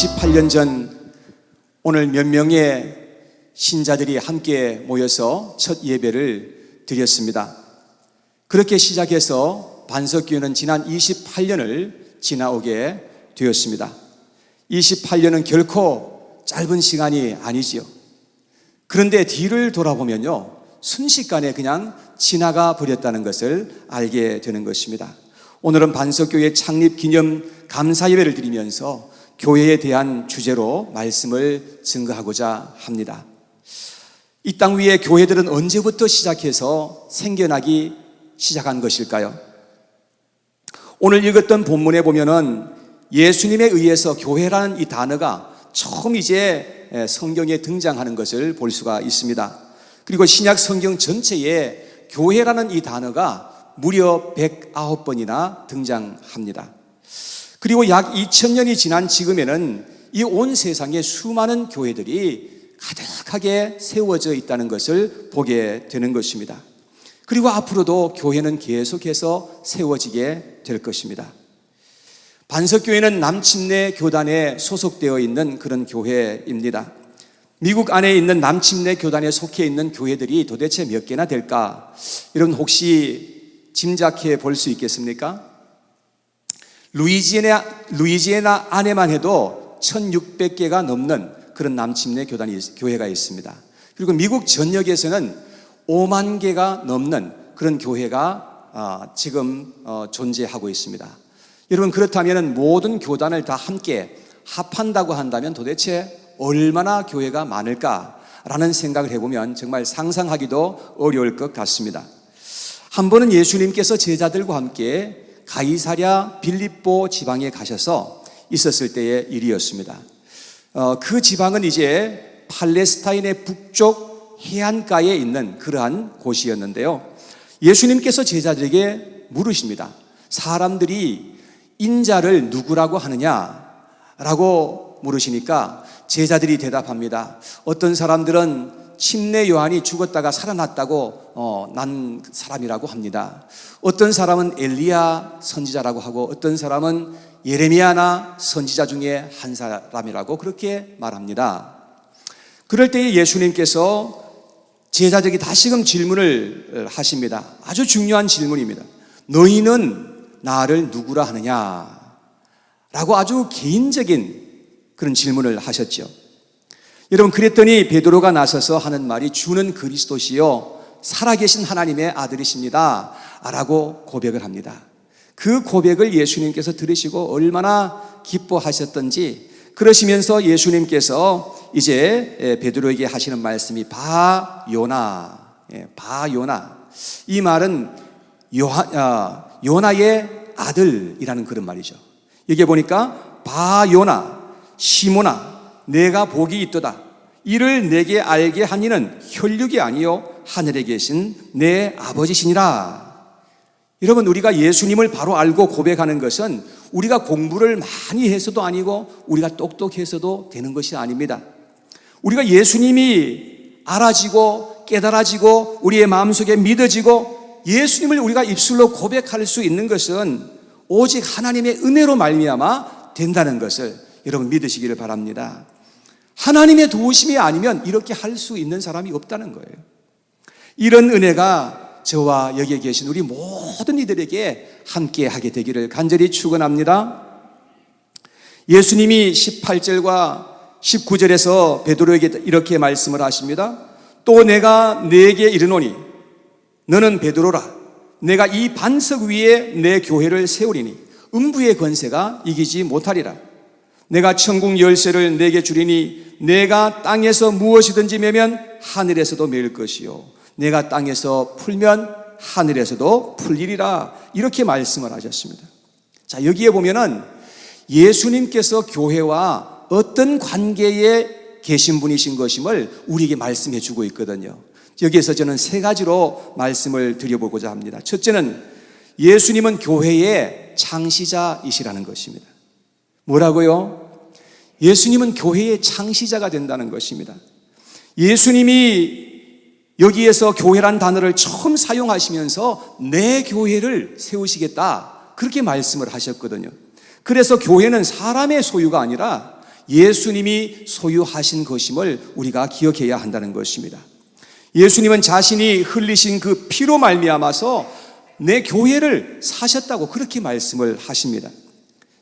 28년 전 오늘 몇 명의 신자들이 함께 모여서 첫 예배를 드렸습니다. 그렇게 시작해서 반석교회는 지난 28년을 지나오게 되었습니다. 28년은 결코 짧은 시간이 아니지요. 그런데 뒤를 돌아보면요. 순식간에 그냥 지나가 버렸다는 것을 알게 되는 것입니다. 오늘은 반석교회 창립 기념 감사 예배를 드리면서 교회에 대한 주제로 말씀을 증거하고자 합니다. 이 땅 위에 교회들은 언제부터 시작해서 생겨나기 시작한 것일까요? 오늘 읽었던 본문에 보면은 예수님에 의해서 교회라는 이 단어가 처음 이제 성경에 등장하는 것을 볼 수가 있습니다. 그리고 신약 성경 전체에 교회라는 이 단어가 무려 109번이나 등장합니다. 그리고 약 2000년이 지난 지금에는 이 온 세상에 수많은 교회들이 가득하게 세워져 있다는 것을 보게 되는 것입니다. 그리고 앞으로도 교회는 계속해서 세워지게 될 것입니다. 반석교회는 남침내 교단에 소속되어 있는 그런 교회입니다. 미국 안에 있는 남침내 교단에 속해 있는 교회들이 도대체 몇 개나 될까? 여러분 혹시 짐작해 볼 수 있겠습니까? 루이지애나, 루이지애나 안에만 해도 1600개가 넘는 그런 남침내 교단이, 교회가 있습니다. 그리고 미국 전역에서는 5만 개가 넘는 그런 교회가 아, 지금 어, 존재하고 있습니다. 여러분 그렇다면 모든 교단을 다 함께 합한다고 한다면 도대체 얼마나 교회가 많을까라는 생각을 해보면 정말 상상하기도 어려울 것 같습니다. 한 번은 예수님께서 제자들과 함께 가이사랴 빌립보 지방에 가셔서 있었을 때의 일이었습니다. 어, 그 지방은 이제 팔레스타인의 북쪽 해안가에 있는 그러한 곳이었는데요. 예수님께서 제자들에게 물으십니다. 사람들이 인자를 누구라고 하느냐? 라고 물으시니까 제자들이 대답합니다. 어떤 사람들은 침례 요한이 죽었다가 살아났다고 어, 난 사람이라고 합니다. 어떤 사람은 엘리야 선지자라고 하고 어떤 사람은 예레미야나 선지자 중에 한 사람이라고 그렇게 말합니다. 그럴 때에 예수님께서 제자들에게 다시금 질문을 하십니다. 아주 중요한 질문입니다. 너희는 나를 누구라 하느냐? 라고 아주 개인적인 그런 질문을 하셨죠. 여러분 그랬더니 베드로가 나서서 하는 말이 주는 그리스도시요 살아계신 하나님의 아들이십니다. 라고 고백을 합니다. 그 고백을 예수님께서 들으시고 얼마나 기뻐하셨던지 그러시면서 예수님께서 이제 베드로에게 하시는 말씀이 바요나 예, 바요나 이 말은 요하, 아, 요나의 아들이라는 그런 말이죠. 여기 보니까 바요나 시모나 내가 복이 있도다. 이를 내게 알게 하니는 혈육이 아니요 하늘에 계신 내 아버지시니라. 여러분 우리가 예수님을 바로 알고 고백하는 것은 우리가 공부를 많이 해서도 아니고 우리가 똑똑해서도 되는 것이 아닙니다. 우리가 예수님이 알아지고 깨달아지고 우리의 마음속에 믿어지고 예수님을 우리가 입술로 고백할 수 있는 것은 오직 하나님의 은혜로 말미암아 된다는 것을 여러분 믿으시기를 바랍니다. 하나님의 도우심이 아니면 이렇게 할 수 있는 사람이 없다는 거예요. 이런 은혜가 저와 여기에 계신 우리 모든 이들에게 함께 하게 되기를 간절히 축원합니다. 예수님이 18절과 19절에서 베드로에게 이렇게 말씀을 하십니다. 또 내가 네게 이르노니 너는 베드로라 내가 이 반석 위에 내 교회를 세우리니 음부의 권세가 이기지 못하리라. 내가 천국 열쇠를 내게 주리니 내가 땅에서 무엇이든지 매면 하늘에서도 매일 것이요 내가 땅에서 풀면 하늘에서도 풀리리라 이렇게 말씀을 하셨습니다. 자 여기에 보면은 예수님께서 교회와 어떤 관계에 계신 분이신 것임을 우리에게 말씀해 주고 있거든요. 여기에서 저는 세 가지로 말씀을 드려보고자 합니다. 첫째는 예수님은 교회의 창시자이시라는 것입니다. 뭐라고요? 예수님은 교회의 창시자가 된다는 것입니다. 예수님이 여기에서 교회란 단어를 처음 사용하시면서 내 교회를 세우시겠다. 그렇게 말씀을 하셨거든요. 그래서 교회는 사람의 소유가 아니라 예수님이 소유하신 것임을 우리가 기억해야 한다는 것입니다. 예수님은 자신이 흘리신 그 피로 말미암아서 내 교회를 사셨다고 그렇게 말씀을 하십니다.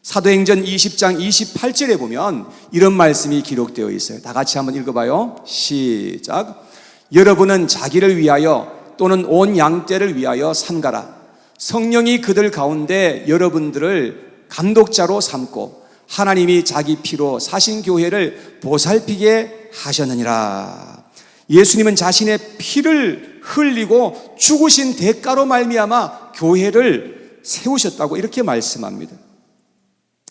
사도행전 20장 28절에 보면 이런 말씀이 기록되어 있어요. 다 같이 한번 읽어봐요. 시작. 여러분은 자기를 위하여 또는 온 양떼를 위하여 삼가라. 성령이 그들 가운데 여러분들을 감독자로 삼고 하나님이 자기 피로 사신 교회를 보살피게 하셨느니라. 예수님은 자신의 피를 흘리고 죽으신 대가로 말미암아 교회를 세우셨다고 이렇게 말씀합니다.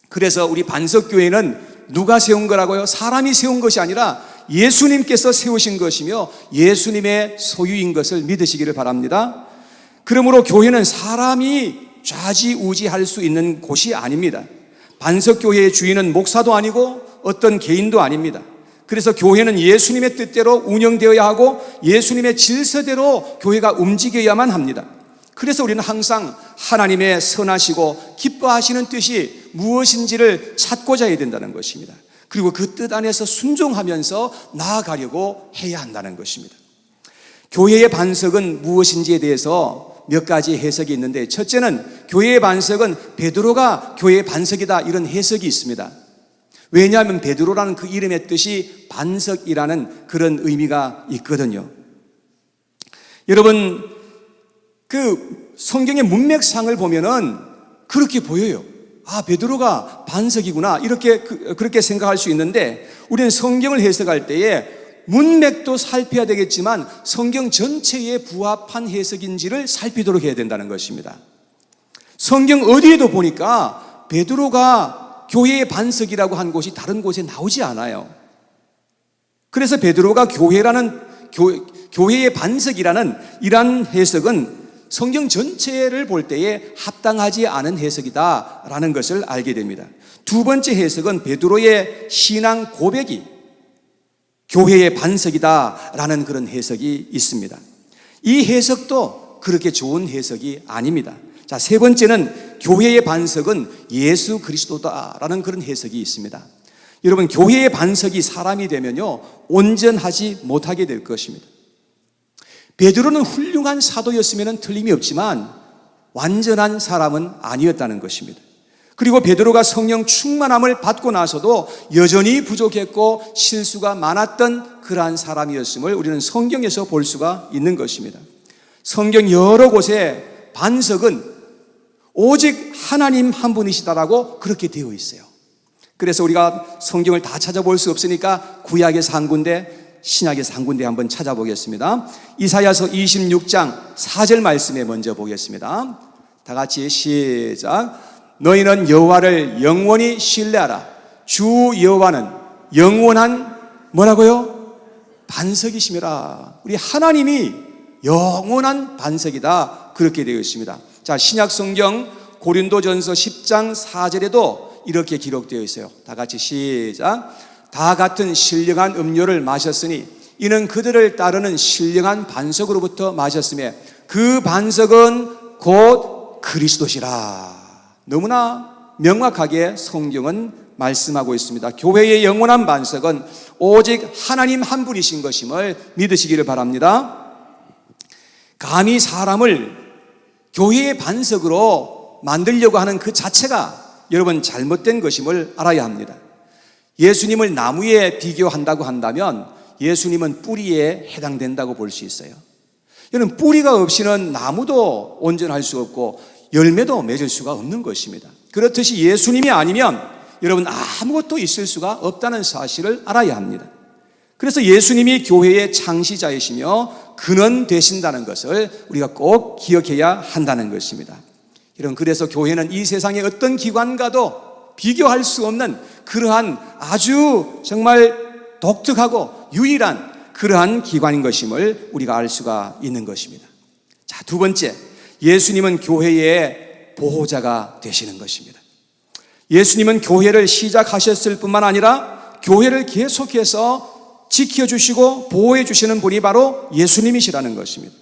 그래서 우리 반석교회는 누가 세운 거라고요? 사람이 세운 것이 아니라 예수님께서 세우신 것이며 예수님의 소유인 것을 믿으시기를 바랍니다. 그러므로 교회는 사람이 좌지우지할 수 있는 곳이 아닙니다. 반석교회의 주인은 목사도 아니고 어떤 개인도 아닙니다. 그래서 교회는 예수님의 뜻대로 운영되어야 하고 예수님의 질서대로 교회가 움직여야만 합니다. 그래서 우리는 항상 하나님의 선하시고 기뻐하시는 뜻이 무엇인지를 찾고자 해야 된다는 것입니다. 그리고 그 뜻 안에서 순종하면서 나아가려고 해야 한다는 것입니다. 교회의 반석은 무엇인지에 대해서 몇 가지 해석이 있는데 첫째는 교회의 반석은 베드로가 교회의 반석이다 이런 해석이 있습니다. 왜냐하면 베드로라는 그 이름의 뜻이 반석이라는 그런 의미가 있거든요. 여러분 그 성경의 문맥상을 보면은 그렇게 보여요. 아, 베드로가 반석이구나. 이렇게 그, 그렇게 생각할 수 있는데 우리는 성경을 해석할 때에 문맥도 살펴야 되겠지만 성경 전체에 부합한 해석인지를 살피도록 해야 된다는 것입니다. 성경 어디에도 보니까 베드로가 교회의 반석이라고 한 곳이 다른 곳에 나오지 않아요. 그래서 베드로가 교회라는 교, 교회의 반석이라는 이러한 해석은 성경 전체를 볼 때에 합당하지 않은 해석이다라는 것을 알게 됩니다. 두 번째 해석은 베드로의 신앙 고백이 교회의 반석이다라는 그런 해석이 있습니다. 이 해석도 그렇게 좋은 해석이 아닙니다. 자, 세 번째는 교회의 반석은 예수 그리스도다라는 그런 해석이 있습니다. 여러분, 교회의 반석이 사람이 되면요, 온전하지 못하게 될 것입니다. 베드로는 훌륭한 사도였으면 틀림이 없지만 완전한 사람은 아니었다는 것입니다. 그리고 베드로가 성령 충만함을 받고 나서도 여전히 부족했고 실수가 많았던 그러한 사람이었음을 우리는 성경에서 볼 수가 있는 것입니다. 성경 여러 곳에 반석은 오직 하나님 한 분이시다라고 그렇게 되어 있어요. 그래서 우리가 성경을 다 찾아볼 수 없으니까 구약에서 한 군데, 신약에서 한 군데 한번 찾아보겠습니다. 이사야서 26장 4절 말씀에 먼저 보겠습니다. 다 같이 시작. 너희는 여호와를 영원히 신뢰하라. 주 여호와는 영원한 뭐라고요? 반석이심이라. 우리 하나님이 영원한 반석이다. 그렇게 되어 있습니다. 자, 신약 성경 고린도전서 10장 4절에도 이렇게 기록되어 있어요. 다 같이 시작. 다 같은 신령한 음료를 마셨으니 이는 그들을 따르는 신령한 반석으로부터 마셨으며 그 반석은 곧 그리스도시라. 너무나 명확하게 성경은 말씀하고 있습니다. 교회의 영원한 반석은 오직 하나님 한 분이신 것임을 믿으시기를 바랍니다. 감히 사람을 교회의 반석으로 만들려고 하는 그 자체가 여러분 잘못된 것임을 알아야 합니다. 예수님을 나무에 비교한다고 한다면 예수님은 뿌리에 해당된다고 볼 수 있어요. 여러분 뿌리가 없이는 나무도 온전할 수 없고 열매도 맺을 수가 없는 것입니다. 그렇듯이 예수님이 아니면 여러분 아무것도 있을 수가 없다는 사실을 알아야 합니다. 그래서 예수님이 교회의 창시자이시며 근원 되신다는 것을 우리가 꼭 기억해야 한다는 것입니다. 이런 그래서 교회는 이 세상의 어떤 기관과도 비교할 수 없는 그러한 아주 정말 독특하고 유일한 그러한 기관인 것임을 우리가 알 수가 있는 것입니다. 자, 두 번째. 예수님은 교회의 보호자가 되시는 것입니다. 예수님은 교회를 시작하셨을 뿐만 아니라 교회를 계속해서 지켜주시고 보호해주시는 분이 바로 예수님이시라는 것입니다.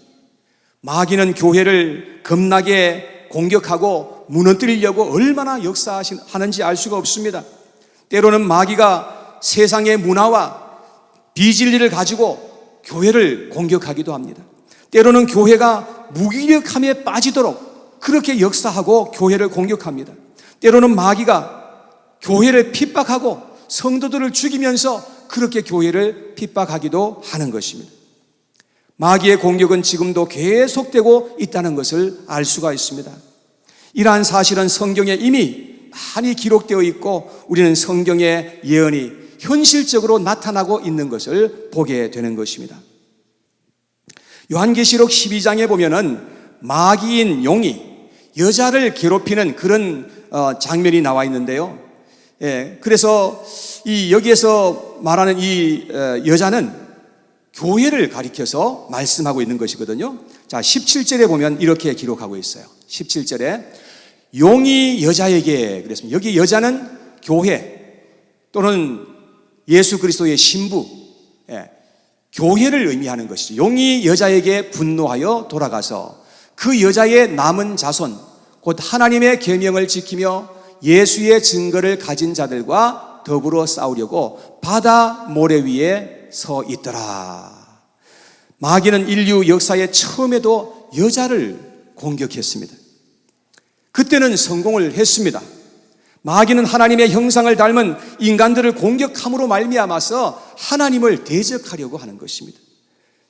마귀는 교회를 겁나게 공격하고 무너뜨리려고 얼마나 역사하는지 알 수가 없습니다. 때로는 마귀가 세상의 문화와 비진리를 가지고 교회를 공격하기도 합니다. 때로는 교회가 무기력함에 빠지도록 그렇게 역사하고 교회를 공격합니다. 때로는 마귀가 교회를 핍박하고 성도들을 죽이면서 그렇게 교회를 핍박하기도 하는 것입니다. 마귀의 공격은 지금도 계속되고 있다는 것을 알 수가 있습니다. 이러한 사실은 성경에 이미 많이 기록되어 있고 우리는 성경의 예언이 현실적으로 나타나고 있는 것을 보게 되는 것입니다. 요한계시록 12장에 보면은 마귀인 용이 여자를 괴롭히는 그런 어, 장면이 나와 있는데요. 예, 그래서 이 여기에서 말하는 이 어, 여자는 교회를 가리켜서 말씀하고 있는 것이거든요. 자, 17절에 보면 이렇게 기록하고 있어요. 17절에 용이 여자에게 그랬습니다. 여기 여자는 교회 또는 예수 그리스도의 신부, 예, 교회를 의미하는 것이죠. 용이 여자에게 분노하여 돌아가서 그 여자의 남은 자손, 곧 하나님의 계명을 지키며 예수의 증거를 가진 자들과 더불어 싸우려고 바다 모래 위에 서 있더라. 마귀는 인류 역사의 처음에도 여자를 공격했습니다. 그때는 성공을 했습니다. 마귀는 하나님의 형상을 닮은 인간들을 공격함으로 말미암아서 하나님을 대적하려고 하는 것입니다.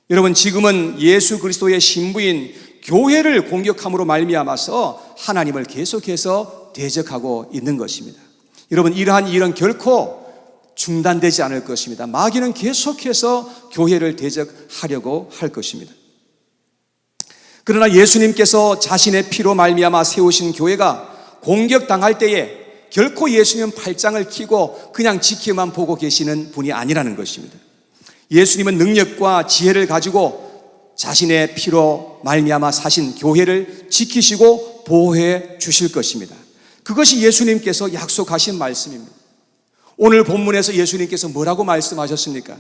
여러분 지금은 예수 그리스도의 신부인 교회를 공격함으로 말미암아서 하나님을 계속해서 대적하고 있는 것입니다. 여러분 이러한 일은 결코 중단되지 않을 것입니다. 마귀는 계속해서 교회를 대적하려고 할 것입니다. 그러나 예수님께서 자신의 피로 말미암아 세우신 교회가 공격당할 때에 결코 예수님은 팔짱을 키고 그냥 지켜만 보고 계시는 분이 아니라는 것입니다. 예수님은 능력과 지혜를 가지고 자신의 피로 말미암아 사신 교회를 지키시고 보호해 주실 것입니다. 그것이 예수님께서 약속하신 말씀입니다. 오늘 본문에서 예수님께서 뭐라고 말씀하셨습니까?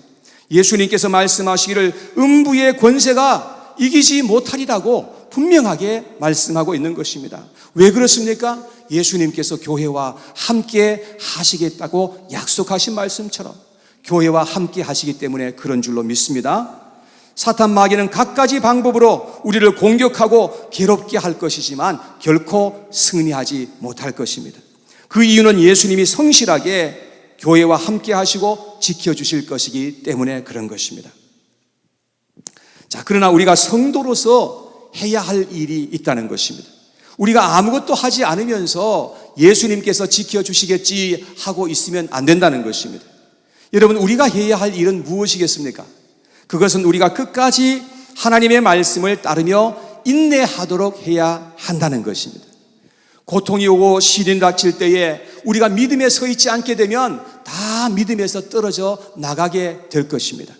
예수님께서 말씀하시기를 음부의 권세가 이기지 못하리라고 분명하게 말씀하고 있는 것입니다. 왜 그렇습니까? 예수님께서 교회와 함께 하시겠다고 약속하신 말씀처럼 교회와 함께 하시기 때문에 그런 줄로 믿습니다. 사탄 마귀는 각가지 방법으로 우리를 공격하고 괴롭게 할 것이지만 결코 승리하지 못할 것입니다. 그 이유는 예수님이 성실하게 교회와 함께 하시고 지켜주실 것이기 때문에 그런 것입니다. 자, 그러나 우리가 성도로서 해야 할 일이 있다는 것입니다. 우리가 아무것도 하지 않으면서 예수님께서 지켜주시겠지 하고 있으면 안 된다는 것입니다. 여러분, 우리가 해야 할 일은 무엇이겠습니까? 그것은 우리가 끝까지 하나님의 말씀을 따르며 인내하도록 해야 한다는 것입니다. 고통이 오고 시련이 닥칠 때에 우리가 믿음에 서 있지 않게 되면 다 믿음에서 떨어져 나가게 될 것입니다.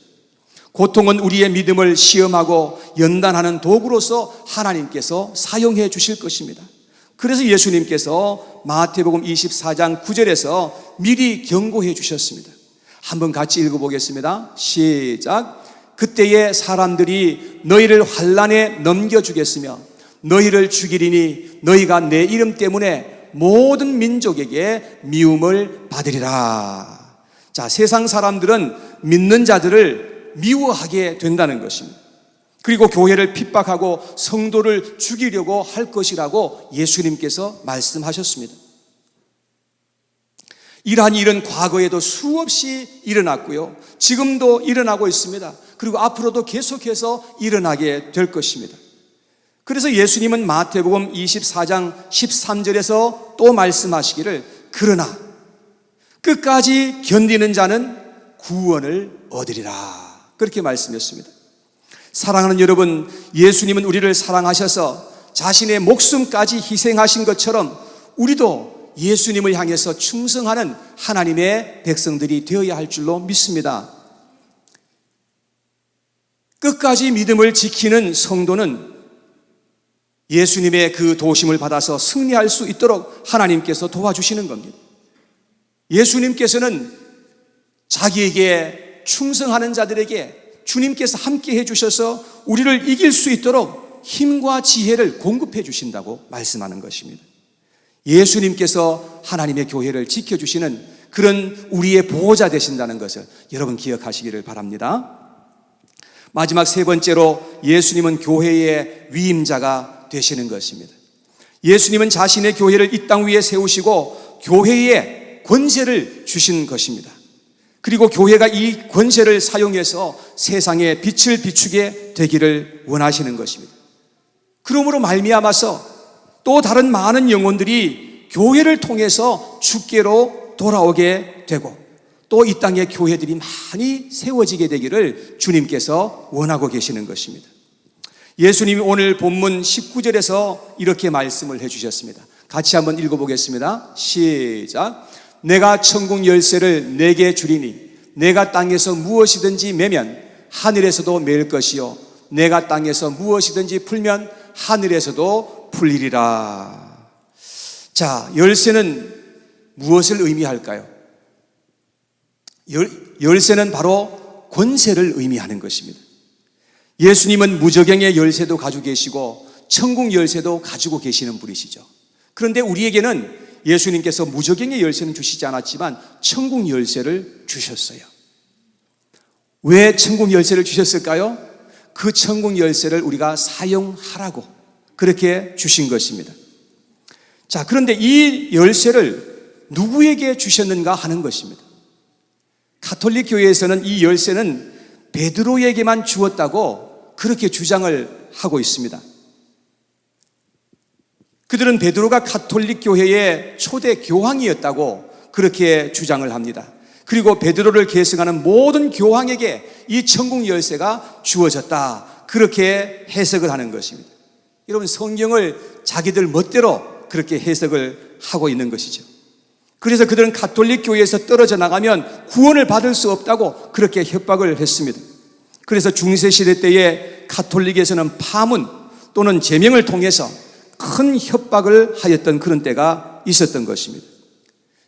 고통은 우리의 믿음을 시험하고 연단하는 도구로서 하나님께서 사용해 주실 것입니다. 그래서 예수님께서 마태복음 24장 9절에서 미리 경고해 주셨습니다. 한번 같이 읽어보겠습니다. 시작. 그때에 사람들이 너희를 환란에 넘겨주겠으며 너희를 죽이리니 너희가 내 이름 때문에 모든 민족에게 미움을 받으리라. 자, 세상 사람들은 믿는 자들을 미워하게 된다는 것입니다. 그리고 교회를 핍박하고 성도를 죽이려고 할 것이라고 예수님께서 말씀하셨습니다. 이러한 일은 과거에도 수없이 일어났고요. 지금도 일어나고 있습니다. 그리고 앞으로도 계속해서 일어나게 될 것입니다. 그래서 예수님은 마태복음 24장 13절에서 또 말씀하시기를 그러나 끝까지 견디는 자는 구원을 얻으리라. 그렇게 말씀했습니다. 사랑하는 여러분, 예수님은 우리를 사랑하셔서 자신의 목숨까지 희생하신 것처럼 우리도 예수님을 향해서 충성하는 하나님의 백성들이 되어야 할 줄로 믿습니다. 끝까지 믿음을 지키는 성도는 예수님의 그 도심을 받아서 승리할 수 있도록 하나님께서 도와주시는 겁니다. 예수님께서는 자기에게 충성하는 자들에게 주님께서 함께 해주셔서 우리를 이길 수 있도록 힘과 지혜를 공급해 주신다고 말씀하는 것입니다. 예수님께서 하나님의 교회를 지켜주시는 그런 우리의 보호자 되신다는 것을 여러분 기억하시기를 바랍니다. 마지막 세 번째로 예수님은 교회의 위임자가 되시는 것입니다. 예수님은 자신의 교회를 이 땅 위에 세우시고 교회에 권세를 주신 것입니다. 그리고 교회가 이 권세를 사용해서 세상에 빛을 비추게 되기를 원하시는 것입니다. 그러므로 말미암아서 또 다른 많은 영혼들이 교회를 통해서 주께로 돌아오게 되고 또 이 땅에 교회들이 많이 세워지게 되기를 주님께서 원하고 계시는 것입니다. 예수님이 오늘 본문 19절에서 이렇게 말씀을 해 주셨습니다. 같이 한번 읽어보겠습니다. 시작. 내가 천국 열쇠를 내게 주리니 내가 땅에서 무엇이든지 매면 하늘에서도 매일 것이요 내가 땅에서 무엇이든지 풀면 하늘에서도 풀리리라. 자, 열쇠는 무엇을 의미할까요? 열, 열쇠는 바로 권세를 의미하는 것입니다. 예수님은 무적행의 열쇠도 가지고 계시고 천국 열쇠도 가지고 계시는 분이시죠. 그런데 우리에게는 예수님께서 무적행의 열쇠는 주시지 않았지만 천국 열쇠를 주셨어요. 왜 천국 열쇠를 주셨을까요? 그 천국 열쇠를 우리가 사용하라고 그렇게 주신 것입니다. 자, 그런데 이 열쇠를 누구에게 주셨는가 하는 것입니다. 가톨릭 교회에서는 이 열쇠는 베드로에게만 주었다고 그렇게 주장을 하고 있습니다. 그들은 베드로가 가톨릭 교회의 초대 교황이었다고 그렇게 주장을 합니다. 그리고 베드로를 계승하는 모든 교황에게 이 천국 열쇠가 주어졌다. 그렇게 해석을 하는 것입니다. 여러분 성경을 자기들 멋대로 그렇게 해석을 하고 있는 것이죠. 그래서 그들은 가톨릭 교회에서 떨어져 나가면 구원을 받을 수 없다고 그렇게 협박을 했습니다. 그래서 중세 시대 때에 가톨릭에서는 파문 또는 제명을 통해서 큰 협박을 하였던 그런 때가 있었던 것입니다.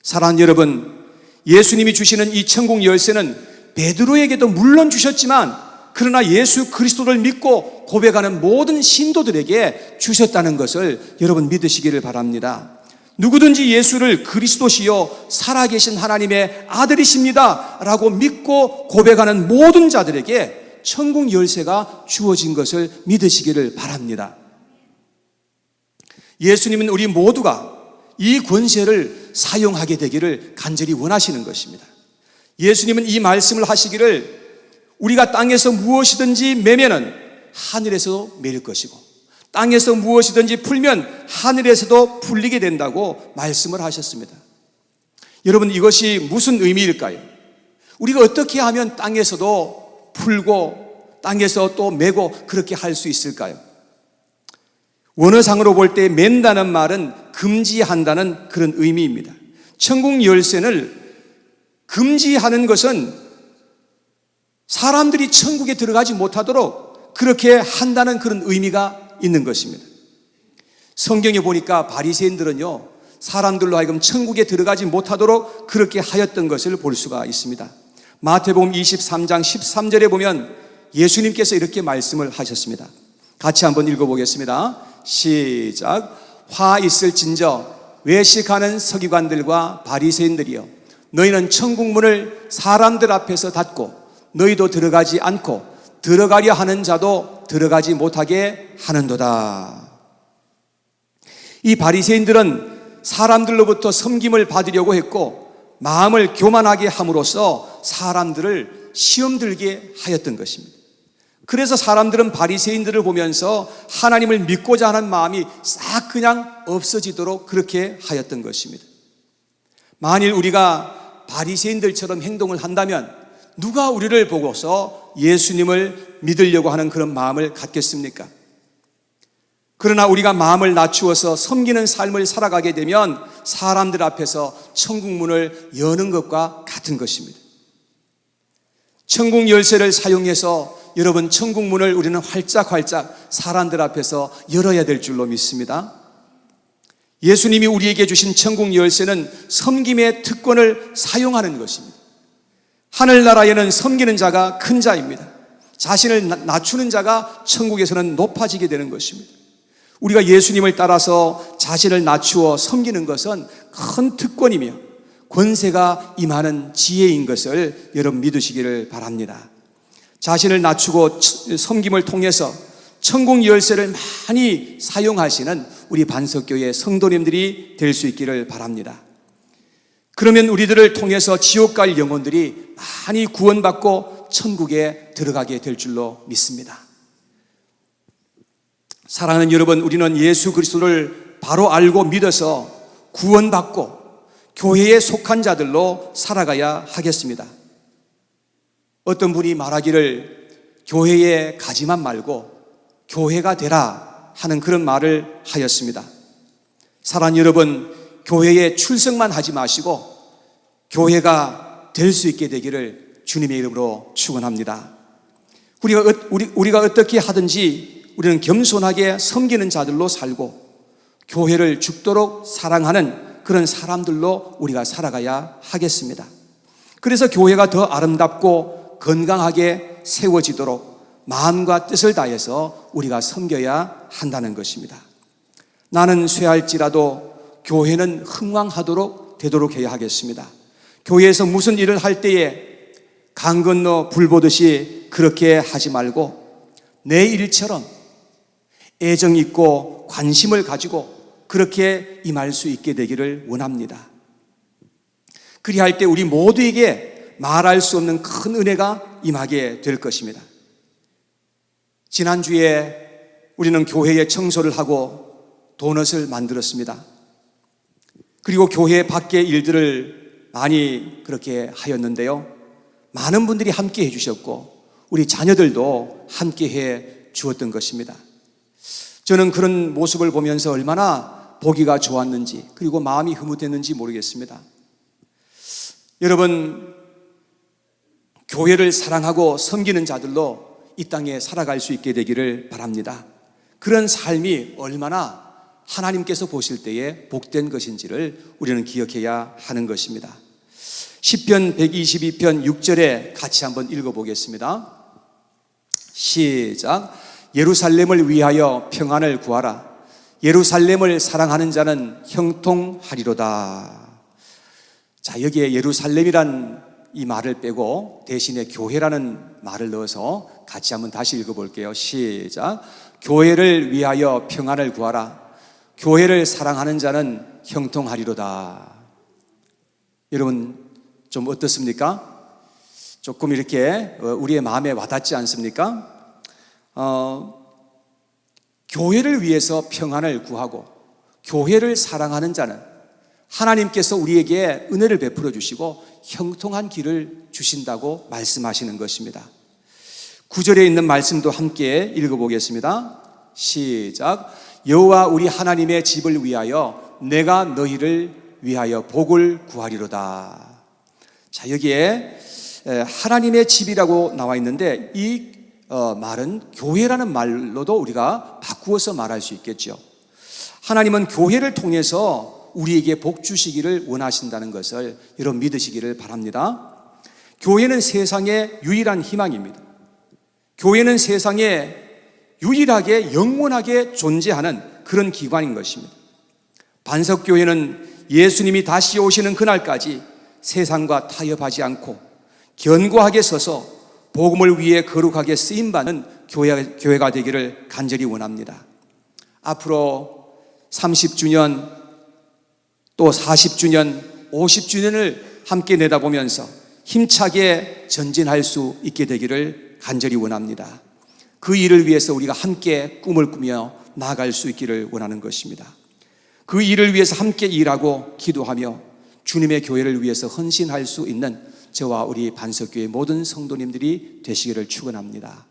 사랑하는 여러분, 예수님이 주시는 이 천국 열쇠는 베드로에게도 물론 주셨지만 그러나 예수 그리스도를 믿고 고백하는 모든 신도들에게 주셨다는 것을 여러분 믿으시기를 바랍니다. 누구든지 예수를 그리스도시요 살아계신 하나님의 아들이십니다. 라고 믿고 고백하는 모든 자들에게 천국 열쇠가 주어진 것을 믿으시기를 바랍니다. 예수님은 우리 모두가 이 권세를 사용하게 되기를 간절히 원하시는 것입니다. 예수님은 이 말씀을 하시기를 우리가 땅에서 무엇이든지 매면은 하늘에서 매일 것이고 땅에서 무엇이든지 풀면 하늘에서도 풀리게 된다고 말씀을 하셨습니다. 여러분 이것이 무슨 의미일까요? 우리가 어떻게 하면 땅에서도 풀고 땅에서 또 매고 그렇게 할 수 있을까요? 원어상으로 볼 때 맨다는 말은 금지한다는 그런 의미입니다. 천국 열쇠를 금지하는 것은 사람들이 천국에 들어가지 못하도록 그렇게 한다는 그런 의미가 있는 것입니다. 성경에 보니까 바리새인들은요 사람들로 하여금 천국에 들어가지 못하도록 그렇게 하였던 것을 볼 수가 있습니다. 마태복음 23장 13절에 보면 예수님께서 이렇게 말씀을 하셨습니다. 같이 한번 읽어보겠습니다. 시작. 화 있을 진저 외식하는 서기관들과 바리새인들이여 너희는 천국 문을 사람들 앞에서 닫고 너희도 들어가지 않고 들어가려 하는 자도 들어가지 못하게 하는도다. 이 바리새인들은 사람들로부터 섬김을 받으려고 했고 마음을 교만하게 함으로써 사람들을 시험 들게 하였던 것입니다. 그래서 사람들은 바리새인들을 보면서 하나님을 믿고자 하는 마음이 싹 그냥 없어지도록 그렇게 하였던 것입니다. 만일 우리가 바리새인들처럼 행동을 한다면 누가 우리를 보고서 예수님을 믿으려고 하는 그런 마음을 갖겠습니까? 그러나 우리가 마음을 낮추어서 섬기는 삶을 살아가게 되면 사람들 앞에서 천국 문을 여는 것과 같은 것입니다. 천국 열쇠를 사용해서 여러분 천국 문을 우리는 활짝 활짝 사람들 앞에서 열어야 될 줄로 믿습니다. 예수님이 우리에게 주신 천국 열쇠는 섬김의 특권을 사용하는 것입니다. 하늘나라에는 섬기는 자가 큰 자입니다. 자신을 낮추는 자가 천국에서는 높아지게 되는 것입니다. 우리가 예수님을 따라서 자신을 낮추어 섬기는 것은 큰 특권이며 권세가 임하는 지혜인 것을 여러분 믿으시기를 바랍니다. 자신을 낮추고 치- 섬김을 통해서 천국 열쇠를 많이 사용하시는 우리 반석교회 성도님들이 될 수 있기를 바랍니다. 그러면 우리들을 통해서 지옥 갈 영혼들이 많이 구원받고 천국에 들어가게 될 줄로 믿습니다. 사랑하는 여러분, 우리는 예수 그리스도를 바로 알고 믿어서 구원받고 교회에 속한 자들로 살아가야 하겠습니다. 어떤 분이 말하기를 교회에 가지만 말고 교회가 되라 하는 그런 말을 하였습니다. 사랑 여러분, 교회에 출석만 하지 마시고 교회가 될 수 있게 되기를 주님의 이름으로 축원합니다. 우리가 어- 우리 우리가 어떻게 하든지 우리는 겸손하게 섬기는 자들로 살고 교회를 죽도록 사랑하는 그런 사람들로 우리가 살아가야 하겠습니다. 그래서 교회가 더 아름답고 건강하게 세워지도록 마음과 뜻을 다해서 우리가 섬겨야 한다는 것입니다. 나는 쇠할지라도 교회는 흥왕하도록 되도록 해야 하겠습니다. 교회에서 무슨 일을 할 때에 강 건너 불 보듯이 그렇게 하지 말고 내 일처럼 애정 있고 관심을 가지고 그렇게 임할 수 있게 되기를 원합니다. 그리할 때 우리 모두에게 말할 수 없는 큰 은혜가 임하게 될 것입니다. 지난주에 우리는 교회에 청소를 하고 도넛을 만들었습니다. 그리고 교회 밖의 일들을 많이 그렇게 하였는데요. 많은 분들이 함께 해주셨고, 우리 자녀들도 함께 해 주었던 것입니다. 저는 그런 모습을 보면서 얼마나 보기가 좋았는지, 그리고 마음이 흐뭇했는지 모르겠습니다. 여러분, 교회를 사랑하고 섬기는 자들로 이 땅에 살아갈 수 있게 되기를 바랍니다. 그런 삶이 얼마나 하나님께서 보실 때에 복된 것인지를 우리는 기억해야 하는 것입니다. 10편 122편 6절에 같이 한번 읽어보겠습니다. 시작. 예루살렘을 위하여 평안을 구하라. 예루살렘을 사랑하는 자는 형통하리로다. 자, 여기에 예루살렘이란 이 말을 빼고 대신에 교회라는 말을 넣어서 같이 한번 다시 읽어볼게요. 시작. 교회를 위하여 평안을 구하라. 교회를 사랑하는 자는 형통하리로다. 여러분, 좀 어떻습니까? 조금 이렇게 어, 우리의 마음에 와닿지 않습니까? 어, 교회를 위해서 평안을 구하고 교회를 사랑하는 자는 하나님께서 우리에게 은혜를 베풀어 주시고 형통한 길을 주신다고 말씀하시는 것입니다. 구절에 있는 말씀도 함께 읽어보겠습니다. 시작. 여호와 우리 하나님의 집을 위하여 내가 너희를 위하여 복을 구하리로다. 자 여기에 에, 하나님의 집이라고 나와 있는데 이 어, 말은 교회라는 말로도 우리가 바꾸어서 말할 수 있겠죠. 하나님은 교회를 통해서 우리에게 복 주시기를 원하신다는 것을 여러분 믿으시기를 바랍니다. 교회는 세상의 유일한 희망입니다. 교회는 세상에 유일하게 영원하게 존재하는 그런 기관인 것입니다. 반석교회는 예수님이 다시 오시는 그날까지 세상과 타협하지 않고 견고하게 서서 복음을 위해 거룩하게 쓰임받는 교회, 교회가 되기를 간절히 원합니다. 앞으로 30주년 또 40주년, 50주년을 함께 내다보면서 힘차게 전진할 수 있게 되기를 간절히 원합니다. 그 일을 위해서 우리가 함께 꿈을 꾸며 나아갈 수 있기를 원하는 것입니다. 그 일을 위해서 함께 일하고 기도하며 주님의 교회를 위해서 헌신할 수 있는 저와 우리 반석교회 모든 성도님들이 되시기를 축원합니다.